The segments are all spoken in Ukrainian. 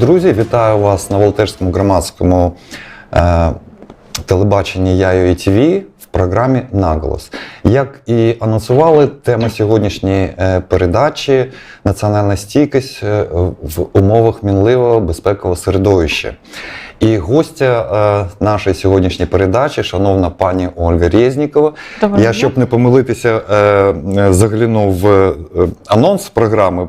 Друзі, вітаю вас на Волтерському громадському е, телебаченні Яю і ТВ в програмі Наголос. Як і анонсували, тема сьогоднішньої е, передачі національна стійкість е, в умовах мінливого безпекового середовища. І гостя е, нашої сьогоднішньої передачі, шановна пані Ольга Резнікова. Доброго Я, щоб не помилитися, е, е, заглянув в е, анонс програми,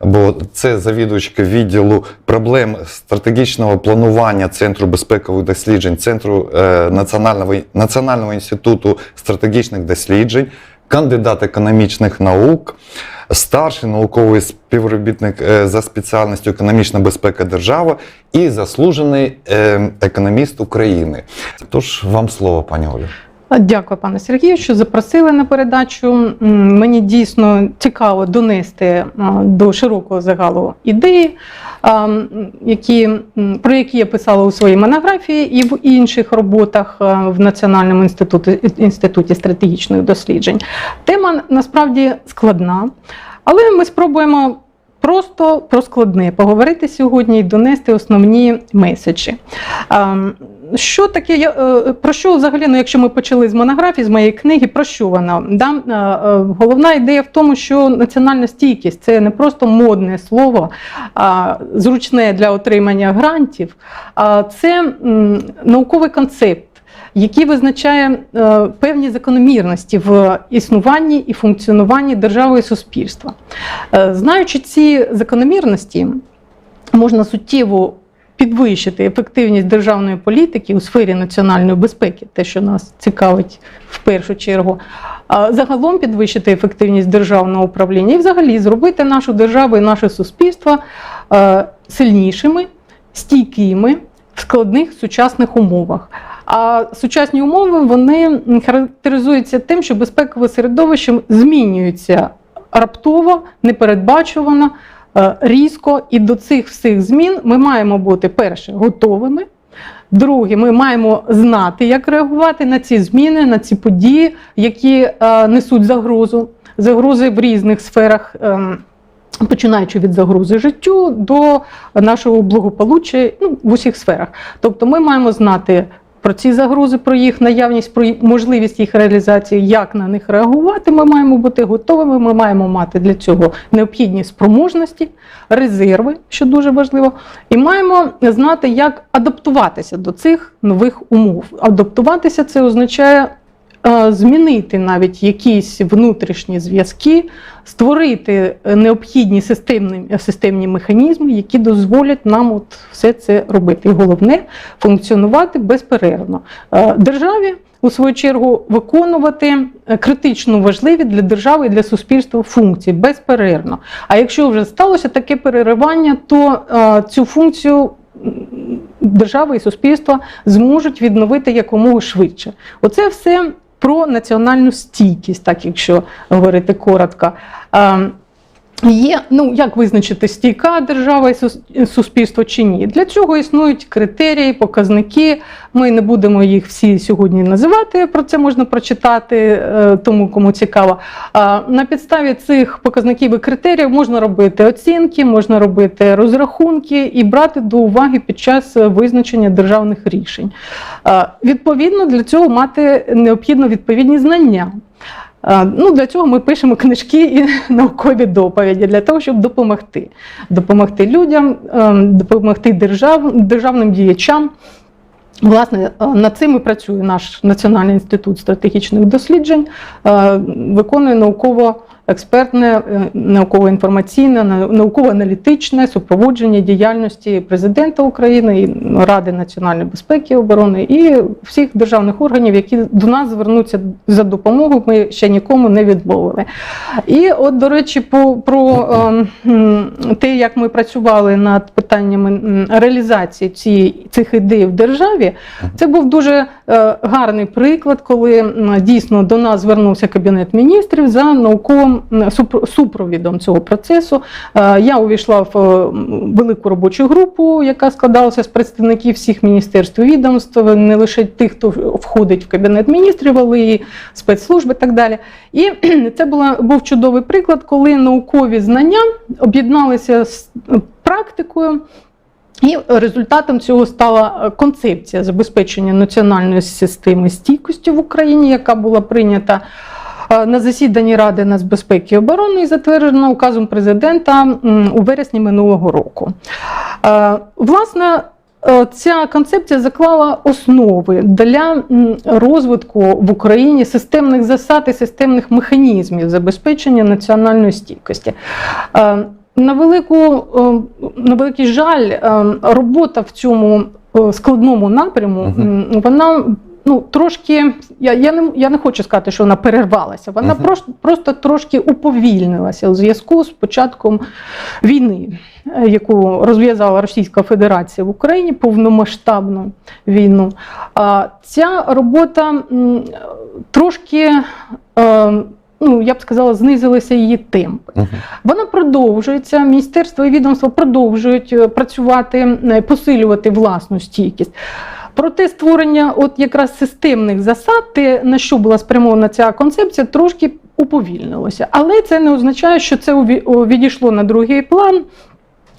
бо це завідувачка відділу проблем стратегічного планування Центру безпекових досліджень, Центру е, Національного, Національного інституту стратегічних досліджень, кандидат економічних наук, старший науковий співробітник е, за спеціальністю економічна безпека держави і заслужений е, економіст України. Тож вам слово, пані Олю. Дякую, пане Сергію, що запросили на передачу. Мені дійсно цікаво донести до широкого загалу ідеї, які, про які я писала у своїй монографії і в інших роботах в Національному інституті, інституті стратегічних досліджень. Тема насправді складна, але ми спробуємо. Просто про складне поговорити сьогодні і донести основні меседжі. Що таке, е, про що взагалі, ну, якщо ми почали з монографії, з моєї книги, про що вона? Да? е, е, Головна ідея в тому, що національна стійкість це не просто модне слово, зручне для отримання грантів, а це науковий концепт. Який визначає е, певні закономірності в існуванні і функціонуванні держави і суспільства. Е, знаючи ці закономірності, можна суттєво підвищити ефективність державної політики у сфері національної безпеки, те, що нас цікавить в першу чергу, а загалом підвищити ефективність державного управління і взагалі зробити нашу державу і наше суспільство е, сильнішими, стійкими в складних сучасних умовах. А сучасні умови вони характеризуються тим, що безпекове середовище змінюється раптово, непередбачувано, різко. І до цих всіх змін ми маємо бути перше готовими. Друге, ми маємо знати, як реагувати на ці зміни, на ці події, які е, несуть загрозу, загрози в різних сферах. ем, Починаючи від загрози життю до нашого благополуччя ну, в усіх сферах. Тобто ми маємо знати про ці загрози, про їх наявність, про можливість їх реалізації, як на них реагувати. Ми маємо бути готовими. Ми маємо мати для цього необхідні спроможності, резерви, що дуже важливо, і маємо знати, як адаптуватися до цих нових умов. Адаптуватися це означає. Е, Змінити навіть якісь внутрішні зв'язки, створити е, необхідні системні, системні механізми, які дозволять нам от все це робити. І головне функціонувати безперервно. Е, Державі, у свою чергу, виконувати е, критично важливі для держави і для суспільства функції безперервно. А якщо вже сталося таке переривання, то е, цю функцію. м, Держава і суспільство зможуть відновити якомога швидше. Оце все про національну стійкість, так якщо говорити коротко. Є, ну як визначити стійка держава і суспільство чи ні? Для цього існують критерії, показники. Ми не будемо їх всі сьогодні називати. Про це можна прочитати е, тому, кому цікаво. На підставі цих показників і критеріїв можна робити оцінки, можна робити розрахунки і брати до уваги під час визначення державних рішень. Відповідно, для цього мати необхідно відповідні знання. Е, Ну, для цього ми пишемо книжки і наукові доповіді для того, щоб допомогти. Допомогти людям, е, допомогти держав, державним діячам. Власне, е, над цим і працює наш Національний інститут стратегічних досліджень, виконує науково. Експертне, е, науково-інформаційне, на- науково-аналітичне супроводження діяльності президента України і Ради національної безпеки і оборони і всіх державних органів, які до нас звернуться за допомогою. Ми ще нікому не відмовили. І от, до речі, по про ем, те, як ми працювали над питаннями реалізації цієї цих ідей в державі, це був дуже е, гарний приклад, коли дійсно до нас звернувся кабінет міністрів за науковим м, супровідом цього процесу. Е, Я увійшла в е, велику робочу групу, яка складалася з представників всіх міністерств і відомств, не лише тих, хто входить в кабінет міністрів, але і спецслужби і так далі. І це була був чудовий приклад, коли наукові знання об'єдналися з практикою. І результатом цього стала е, концепція забезпечення національної системи стійкості в Україні, яка була прийнята е, на засіданні Ради нацбезпеки і оборони і затверджена указом президента у вересні минулого року. Власне, е, ця концепція заклала основи для розвитку в Україні системних засад і системних механізмів забезпечення національної стійкості. На, велику, е, на великий жаль, е, робота в цьому складному напряму, вона ну, трошки, я, я, не, я не хочу сказати, що вона перервалася, вона Мгм. просто, просто трошки уповільнилася у зв'язку з початком війни, е, яку розв'язала Російська Федерація в Україні, повномасштабну війну. А Ця робота трошки, е, ну, я б сказала, знизилися її темпи. Мгм. Вона продовжується. Міністерство і відомство продовжують е, працювати, посилювати власну стійкість. Проте створення от якраз системних засад, те, на що була спрямована ця концепція, трошки уповільнилося. Але це не означає, що це відійшло на другий план.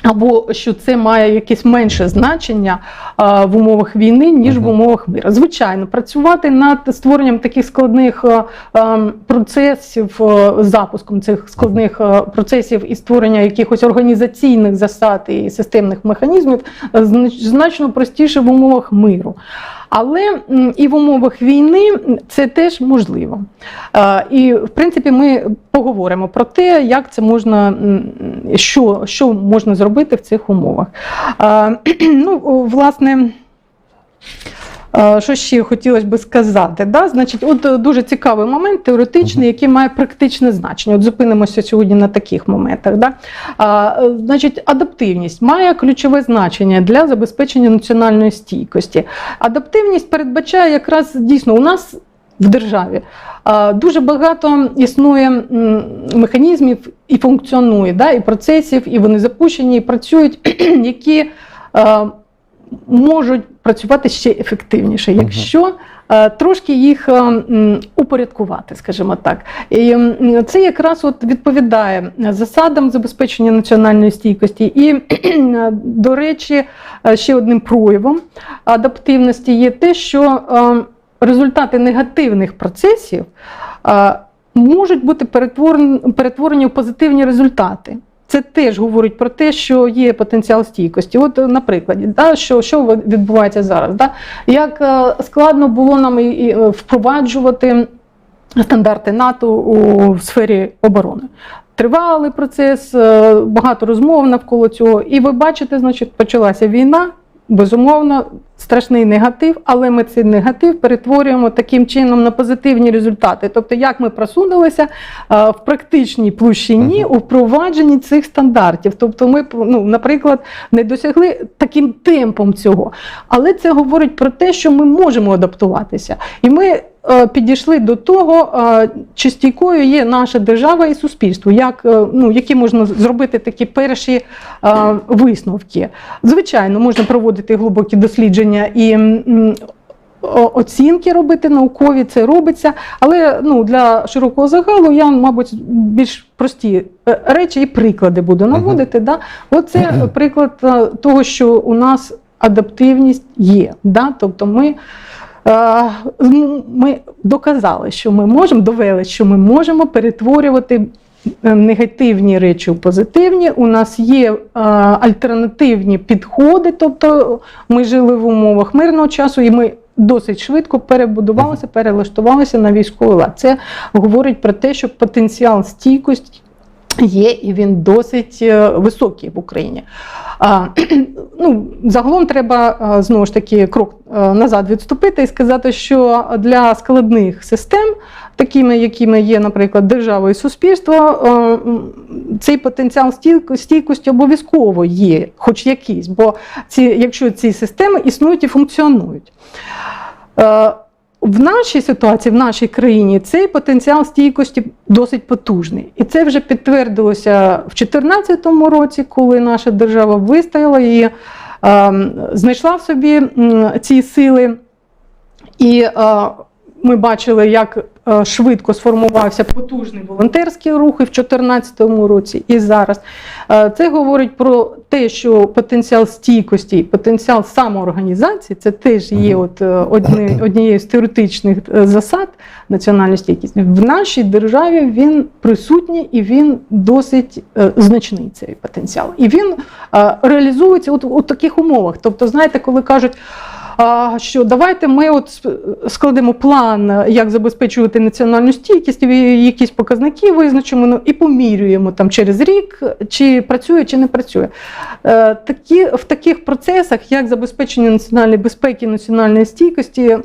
Або що це має якесь менше значення а, в умовах війни, ніж в умовах миру. Звичайно, працювати над створенням таких складних а, процесів, а, запуском цих складних а, процесів і створення якихось організаційних засад і системних механізмів а, значно простіше в умовах миру. Але і в умовах війни це теж можливо. Е, І в принципі ми поговоримо про те, як це можна, що, що можна зробити в цих умовах. Е, Ну, власне. Що ще хотілося би сказати? Да? Значить, от е, дуже цікавий момент теоретичний, який має практичне значення. От зупинимося сьогодні на таких моментах. Да? А, е, значить, адаптивність має ключове значення для забезпечення національної стійкості. Адаптивність передбачає якраз дійсно у нас. В державі дуже багато існує механізмів і функціонує, да, і процесів, і вони запущені, і працюють, які е, можуть працювати ще ефективніше, якщо е, трошки їх е, упорядкувати, скажімо так. І це якраз от відповідає засадам забезпечення національної стійкості. І, до речі, е, ще одним проявом адаптивності є те, що результати негативних процесів можуть бути перетворені, перетворені в позитивні результати. Це теж говорить про те, що є потенціал стійкості. От, е, наприклад, да, що, що відбувається зараз? Да? Як е, складно було нам і, е, впроваджувати стандарти НАТО у сфері оборони. Тривалий процес, багато розмов навколо цього. І ви бачите, значить, почалася війна. Безумовно, страшний негатив, але ми цей негатив перетворюємо таким чином на позитивні результати. Тобто, як ми просунулися е, в практичній площині у впровадженні цих стандартів. Тобто, ми, ну, наприклад, не досягли таким темпом цього. Але це говорить про те, що ми можемо адаптуватися. І ми підійшли до того, е, чи стійкою є наша держава і суспільство, як, е, ну, які можна зробити такі перші е, висновки. Звичайно, можна проводити глибокі дослідження і. Оцінки робити наукові, це робиться, але ну, для широкого загалу я, мабуть, більш прості е, речі і приклади буду наводити. Да? Оце приклад е, того, що у нас адаптивність є. Да? Тобто ми, е, ми доказали, що ми можемо, довели, що ми можемо перетворювати е, негативні речі у позитивні. У нас є е, альтернативні підходи, тобто ми жили в умовах мирного часу, і ми досить швидко перебудувалися, перелаштувалися на військовий лад. Це говорить про те, що потенціал стійкості. Є і він досить е, високий в Україні. А, ну, загалом треба е, знову ж таки крок е, назад відступити і сказати, що для складних систем, такими, якими є, наприклад, держава і суспільство, цей потенціал стійкості обов'язково є, хоч якийсь, бо ці, якщо ці системи існують і функціонують. В нашій ситуації, в нашій країні, цей потенціал стійкості досить потужний. І це вже підтвердилося в 2014 році, коли наша держава вистояла і е, знайшла в собі ці сили. І е, ми бачили, як швидко сформувався потужний волонтерський рух і в 2014 році, і зараз. Е, Це говорить про те, що потенціал стійкості, потенціал самоорганізації це теж є от е, одні, однією з теоретичних е, засад національної стійкості. В нашій державі він присутній і він досить е, значний цей потенціал. І він е, реалізується от у таких умовах. Тобто, знаєте, коли кажуть. Що давайте ми от складемо план, е, як забезпечувати національну стійкість, якісь показники визначимо ну, і помірюємо там через рік, чи працює, чи не працює. Е, Такі, в таких процесах, як забезпечення національної безпеки, національної стійкості,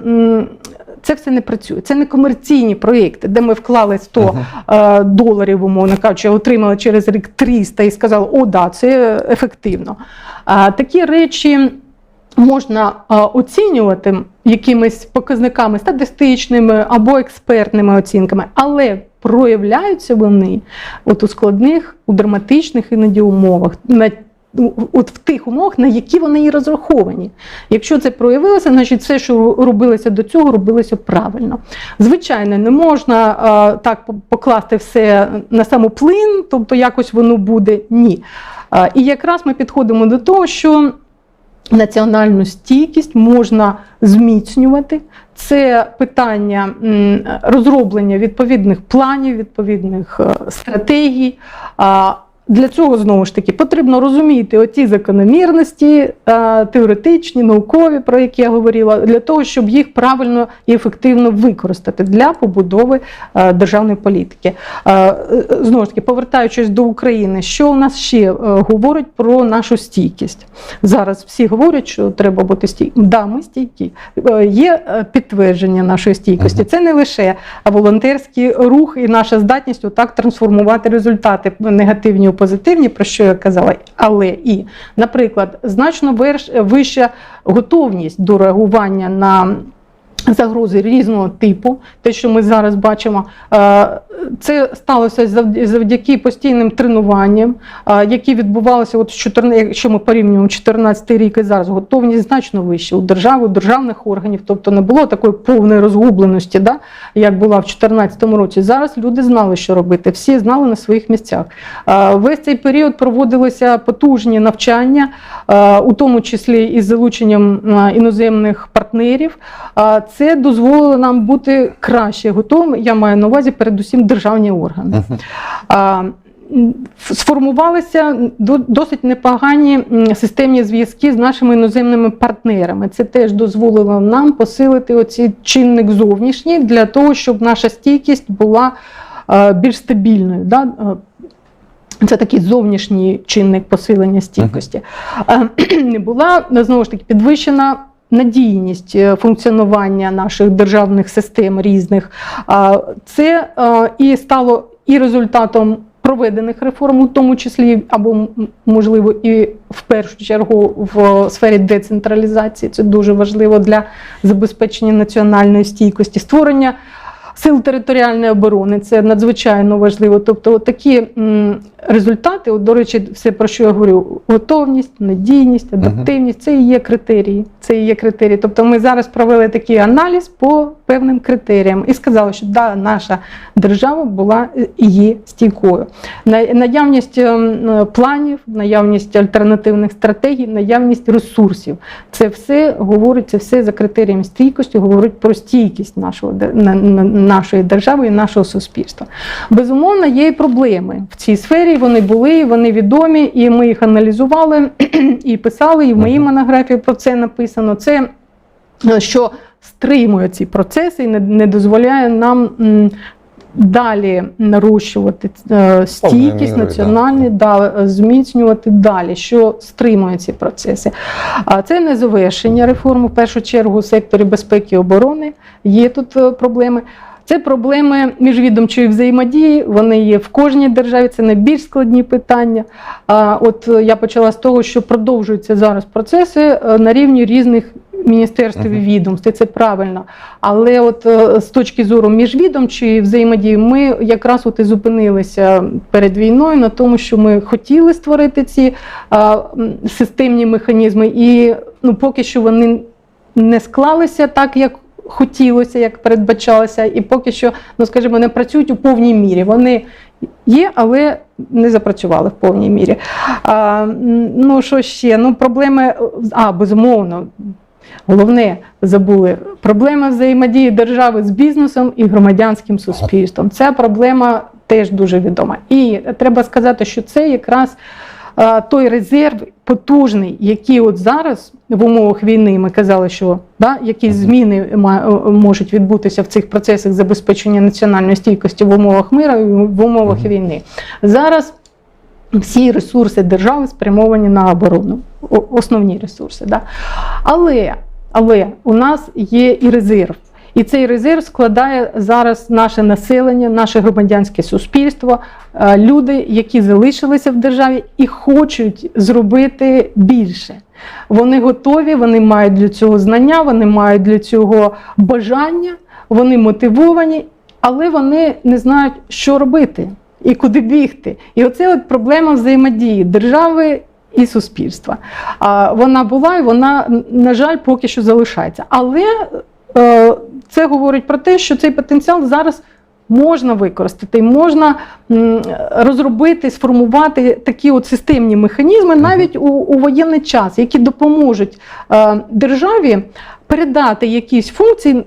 це все не працює. Це не комерційні проєкти, де ми вклали 100 Мгм. е, доларів, умовно кажучи, отримали через рік 300 і сказали, о, да, це ефективно. А такі речі можна оцінювати якимись показниками статистичними або експертними оцінками, але проявляються вони от у складних, у драматичних іноді умовах. На От в тих умовах, на які вони і розраховані. Якщо це проявилося, значить все, що робилося до цього, робилося правильно. Звичайно, не можна е, так покласти все на самоплин, тобто якось воно буде ні. Е, і якраз ми підходимо до того, що національну стійкість можна зміцнювати. Це питання розроблення відповідних планів, відповідних е, стратегій. Для цього знову ж таки потрібно розуміти оті закономірності е, теоретичні, наукові, про які я говорила, для того, щоб їх правильно і ефективно використати для побудови е, державної політики. Е, Знову ж таки, повертаючись до України, що у нас ще говорить про нашу стійкість? Зараз всі говорять, що треба бути стійким. Да, ми стійкі. Є підтвердження нашої стійкості. Це не лише волонтерський рух і наша здатність отак трансформувати результати негативні позитивні, про що я казала, але і, наприклад, значно вища готовність до реагування на. Загрози різного типу, те, що ми зараз бачимо, е, це сталося завд- завдяки постійним тренуванням, е, які відбувалися, от з 14, якщо ми порівнюємо 14 рік і зараз, готовність значно вища у держави, у державних органів, тобто не було такої повної розгубленості, да, як була в 2014 році. Зараз люди знали, що робити, всі знали на своїх місцях. Е, Весь цей період проводилися потужні навчання, у тому числі із залученням іноземних партнерів. Це дозволило нам бути краще готовими. Я маю на увазі передусім державні органи. А, Сформувалися досить непогані системні зв'язки з нашими іноземними партнерами. Це теж дозволило нам посилити оці чинник зовнішній для того, щоб наша стійкість була е, більш стабільною. Да? Е, Це такий зовнішній чинник посилення стійкості. Була знову ж таки підвищена надійність е, функціонування наших державних систем різних. Це е, і стало і результатом проведених реформ, у тому числі або можливо і в першу чергу в сфері децентралізації. Це дуже важливо для забезпечення національної стійкості, створення. Сил територіальної оборони це надзвичайно важливо. Тобто, такі результати, от, до речі, все про що я говорю: готовність, надійність, адаптивність це і є критерії. Це і є критерії. Тобто, ми зараз провели такий аналіз по певним критеріям і сказали, що да, наша держава була е, і є стійкою. Наявність ем, е, планів, наявність альтернативних стратегій, наявність ресурсів. Це все говорить, це все за критерієм стійкості, говорить про стійкість нашого, нашої держави і нашого суспільства. Безумовно, є і проблеми в цій сфері. Вони були, вони відомі, і ми їх аналізували і писали, і в моїй монографії про це написано. Це е, що стримує ці процеси і не, не дозволяє нам. м, Далі нарощувати е, стійкість да. національну, да, е, зміцнювати далі, що стримує ці процеси. А це не завершення реформи. В першу чергу у секторі безпеки і оборони є тут е, проблеми. Це проблеми міжвідомчої взаємодії. Вони є в кожній державі. Це найбільш складні питання. А от е, я почала з того, що продовжуються зараз процеси е, на рівні різних міністерств і Мгм. відомств. Це правильно. Але от е, з точки зору міжвідомчої взаємодії, ми якраз от і зупинилися перед війною на тому, що ми хотіли створити ці а, системні механізми, і ну поки що вони не склалися так, як хотілося, як передбачалося, і поки що, ну скажімо, не працюють у повній мірі. Вони є, але не запрацювали в повній мірі. А, ну що ще? Ну, проблеми, а, безумовно. Головне забули проблема взаємодії держави з бізнесом і громадянським суспільством. Ця проблема теж дуже відома. І треба сказати, що це якраз той резерв потужний, який от зараз в умовах війни ми казали, що да, якісь зміни е, можуть відбутися в цих процесах забезпечення національної стійкості в умовах миру і в умовах війни. Зараз всі ресурси держави спрямовані на оборону, основні ресурси. Да? Але, але у нас є і резерв. І цей резерв складає зараз наше населення, наше громадянське суспільство, е, люди, які залишилися в державі і хочуть зробити більше. Вони готові, вони мають для цього знання, вони мають для цього бажання, вони мотивовані, але вони не знають, що робити і куди бігти. І оце от проблема взаємодії держави і суспільства. А вона була і вона, на жаль, поки що залишається. Але е, це говорить про те, що цей потенціал зараз. Можна використати, можна розробити, сформувати такі от системні механізми навіть у, у воєнний час, які допоможуть е, державі передати якісь функції,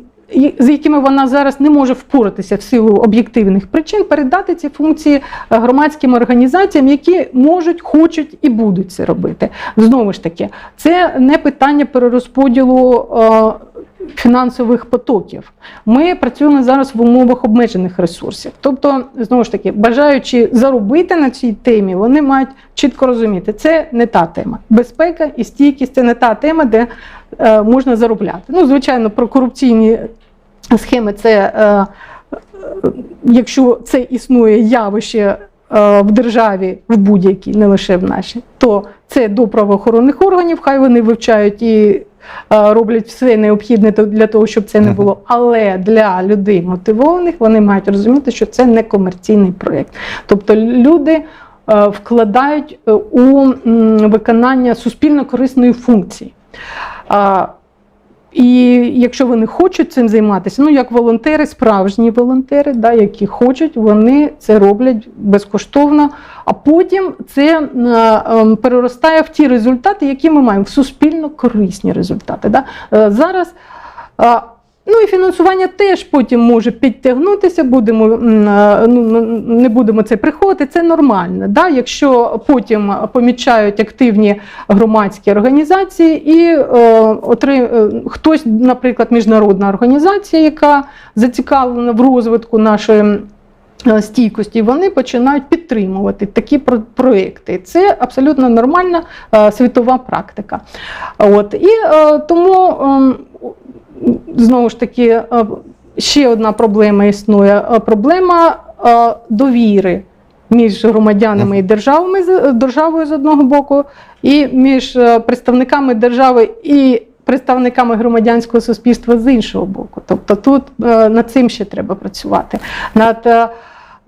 з якими вона зараз не може впоратися в силу об'єктивних причин, передати ці функції е, громадським організаціям, які можуть, хочуть і будуть це робити. Знову ж таки, це не питання перерозподілу. Фінансових потоків ми працюємо зараз в умовах обмежених ресурсів. Тобто, знову ж таки, бажаючи заробити на цій темі, вони мають чітко розуміти, це не та тема. Безпека і стійкість це не та тема, де е, можна заробляти. Ну, звичайно, про корупційні схеми це, е, е, якщо це існує явище е, в державі, в будь-якій, не лише в нашій, то це до правоохоронних органів, хай вони вивчають і роблять все необхідне для того, щоб це не було. Але для людей мотивованих вони мають розуміти, що це не комерційний проєкт. Тобто люди е, вкладають е, у виконання суспільно корисної функції. І якщо вони хочуть цим займатися, ну як волонтери, справжні волонтери, да, які хочуть, вони це роблять безкоштовно. А потім це е, ем, переростає в ті результати, які ми маємо, в суспільно корисні результати. Да. Е, Зараз е, Ну і фінансування теж потім може підтягнутися. Будемо е, ну не будемо це приходити. Це нормально. Да? Якщо потім помічають активні громадські організації, і е, отри... е, хтось, наприклад, міжнародна організація, яка зацікавлена в розвитку нашої. е, Стійкості вони починають підтримувати такі про- проекти. Це абсолютно нормальна світова практика. От і тому ем, знову ж таки, е, ще одна проблема існує: Е, проблема е, довіри між громадянами і державами державою з одного боку, і між представниками держави і представниками громадянського суспільства з іншого боку. Тобто тут над цим ще треба працювати. Над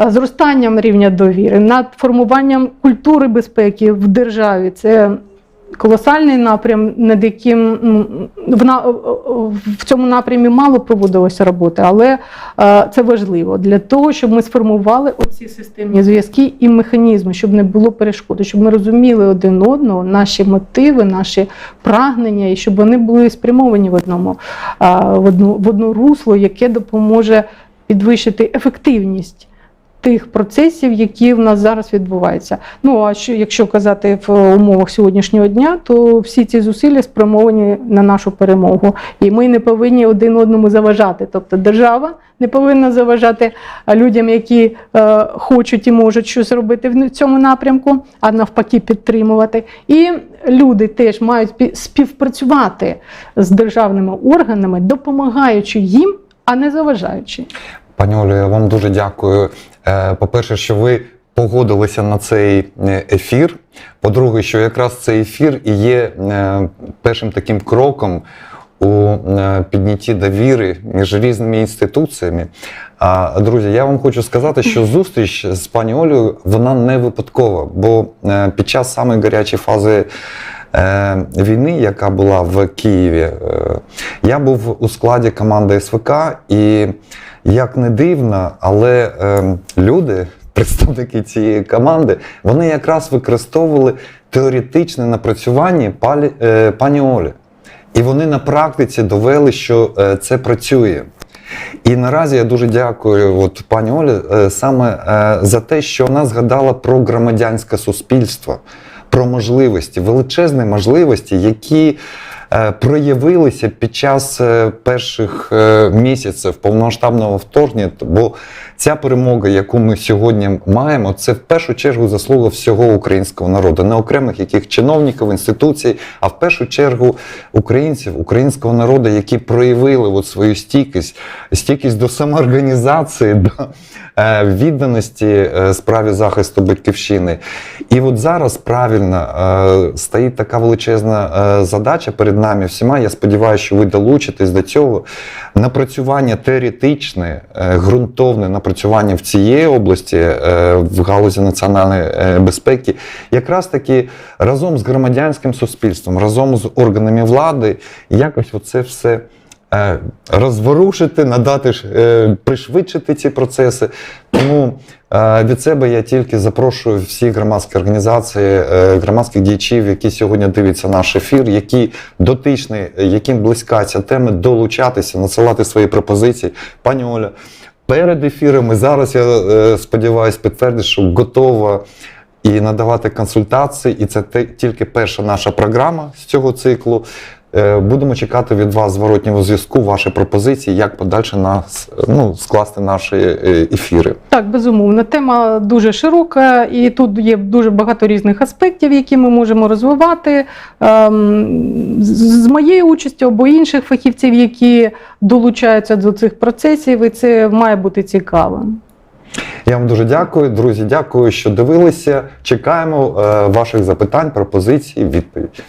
Зростанням рівня довіри, над формуванням культури безпеки в державі це колосальний напрям, над яким в, на- в цьому напрямі мало проводилося роботи, але е, це важливо для того, щоб ми сформували оці системні зв'язки і механізми, щоб не було перешкоди, щоб ми розуміли один одного, наші мотиви, наші прагнення, і щоб вони були спрямовані в одному е, в одну, в одну русло, яке допоможе підвищити ефективність тих процесів, які в нас зараз відбуваються. Ну а що, якщо казати в умовах сьогоднішнього дня, то всі ці зусилля спрямовані на нашу перемогу, і ми не повинні один одному заважати. Тобто держава не повинна заважати людям, які е, хочуть і можуть щось робити в цьому напрямку, а навпаки, підтримувати. І люди теж мають спі- співпрацювати з державними органами, допомагаючи їм, а не заважаючи. Пані Олю, я вам дуже дякую. Е, По-перше, що ви погодилися на цей е, ефір. По-друге, що якраз цей ефір і є е, першим таким кроком у піднятті довіри між різними інституціями. А друзі, я вам хочу сказати, що зустріч з пані Олею вона не випадкова, бо під час самої гарячої фази війни, яка була в Києві, я був у складі команди СВК, і як не дивно, але е, люди, представники цієї команди, вони якраз використовували теоретичне напрацювання палі, е, пані Олі. І вони на практиці довели, що е, це працює. І наразі я дуже дякую от, пані Олі е, саме е, за те, що вона згадала про громадянське суспільство, про можливості, величезні можливості, які проявилися під час е, перших е, місяців повномасштабного вторгнення. Бо ця перемога, яку ми сьогодні маємо, це в першу чергу заслуга всього українського народу, не окремих яких чиновників, інституцій, а в першу чергу українців, українського народу, які проявили от свою стійкість, стійкість до самоорганізації, до е, відданості е, справі захисту батьківщини. І от зараз правильно е, стоїть така величезна е, задача перед нами всіма. Я сподіваюся, що ви долучитесь до цього. Напрацювання теоретичне, е, ґрунтовне напрацювання в цієї області е, в галузі національної е, безпеки, якраз таки разом з громадянським суспільством, разом з органами влади, якось оце все. Е, Розворушити, надати е, пришвидшити ці процеси. Тому е, від себе я тільки запрошую всі громадські організації, громадських діячів, які сьогодні дивляться наш ефір, які дотичні, яким близька ця тема, долучатися, надсилати свої пропозиції. Пані Оля, перед ефіром і зараз я сподіваюся підтвердити, що готова і надавати консультації, і це тільки перша наша програма з цього циклу. Е, Будемо чекати від вас зворотнього зв'язку, ваші пропозиції, як подальше нас ну, скласти наші е, ефіри. Так, безумовно, тема дуже широка, і тут є дуже багато різних аспектів, які ми можемо розвивати. Ем, з- моєю участю або інших фахівців, які долучаються до цих процесів, і це має бути цікаво. Я вам дуже дякую, друзі. Дякую, що дивилися. Чекаємо е, ваших запитань, пропозицій, відповідей.